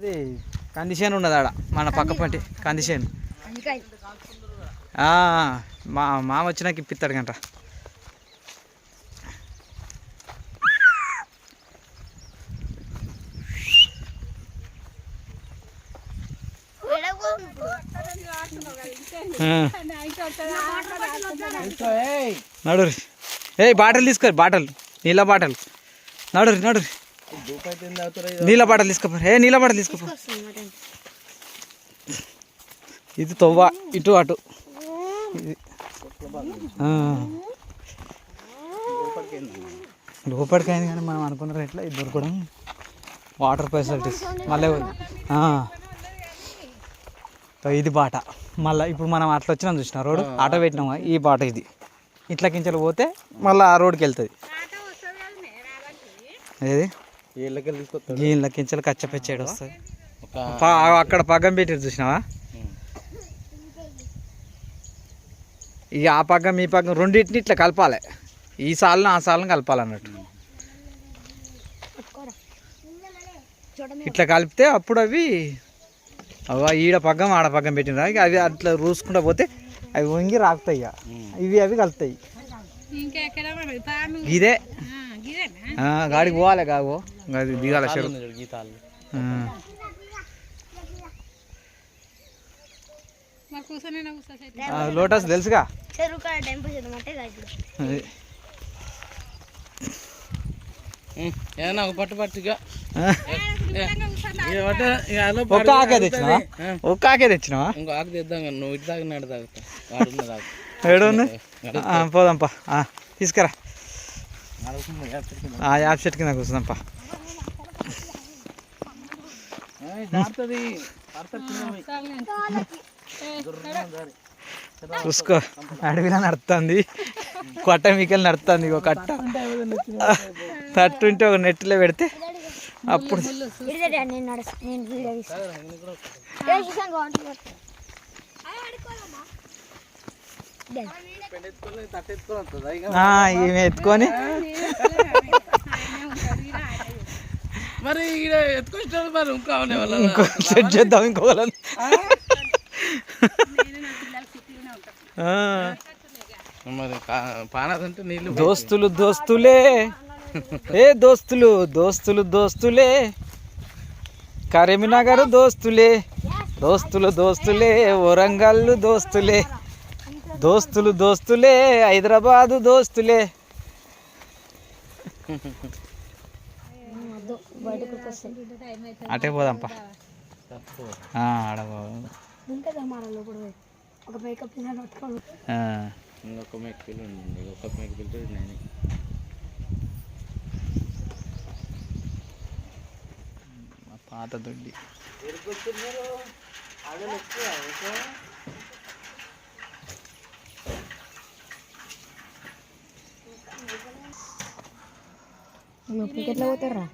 అది కందిసేను ఉన్నది ఆడ మన పక్క పంటి కందిసేను. మా మామ వచ్చినాక ఇప్పిస్తాడు గంట. నడురి. ఏ బాటలు తీసుకోరు బాటలు. నీళ్ళ బాటలు. నడురి నడురి. నీళ్ళ బాటలు తీసుకోపోరు ఏ నీళ్ళ బాటలు తీసుకోపోరు ఇది తొవ్వ ఇటు అటు. ఇది. ఆ. లోపలికి అయింది కానీ మనం అనుకున్న రేట్లో ఇది దొరకడం. Water facilities. మళ్ళీ ఇది బాట. మళ్ళీ ఇప్పుడు మనం అట్లా వచ్చినాం చూసిన రోడ్ ఆటో పెట్టినామా ఈ బాట ఇది. ఇట్లా కించలు పోతే మళ్ళీ ఆ రోడ్కి వెళ్తుంది. ఏది? దీనిలో కించలు కచ్చపెచ్చేడు వస్తుంది. పా- అక్కడ పగ్గం పెట్టి చూసినావా? ఇక ఆ పగ్గం ఈ పగ్గం రెండింటిని ఇట్లా కలపాలి. ఈ సాలను ఆ సాలను కలపాలి అన్నట్టు ఇట్లా కలిపితే అప్పుడు అవి అవి ఈడ పగ్గం ఆడ పగ్గం పెట్టినరా ఇక అవి అట్లా రూసుకుంటా పోతే అవి వంగి రాకుతాయి ఇవి అవి కలుతాయి. ఇదే. ఆ, గాడికి పోవాలి కాగో అది దిగాల చెరువు గీతాలు లోటస్ తెలుసుగా? ఒక పట్టు పట్టుగా ఒక్క ఆకే తెచ్చినావా? ఒక్క ఆకే తెచ్చినావా? ఇంకో ఆకు తెద్దాం నువ్వు ఇటు తాగి నాడు తాగుతా ఏడు ఉంది ఆ, పోదాంపా. ఆ, తీసుకురా. ఆ యాప్ చెట్టు కింద కూర్చుందాంపా. చూసుకో అడవిలో నడుస్తుంది కొట్ట మీకెళ్ళి నడుస్తుంది ఒక కట్ట. తట్టుంటే ఒక నెట్లో పెడితే అప్పుడు ఈమె ఎత్తుకొని. మరి ఇక్కడ ఎత్తుకొచ్చాడు మరి ఇంకా అవునే వాళ్ళ ఇంకో సెట్ చేద్దాం ఇంకో వాళ్ళని. ఆ. మరి పానది అంటే నీళ్ళు దోస్తులు దోస్తులే. ఏ దోస్తులు దోస్తులు దోస్తులే. కరీంనగర్ దోస్తులే. దోస్తులు దోస్తులే వరంగల్ దోస్తులే. దోస్తులు దోస్తులే హైదరాబాదు దోస్తులే. అటే పోదాంపా. ఒక మేకప్ నేను పాత దొడ్డి. Lo que es la botarra.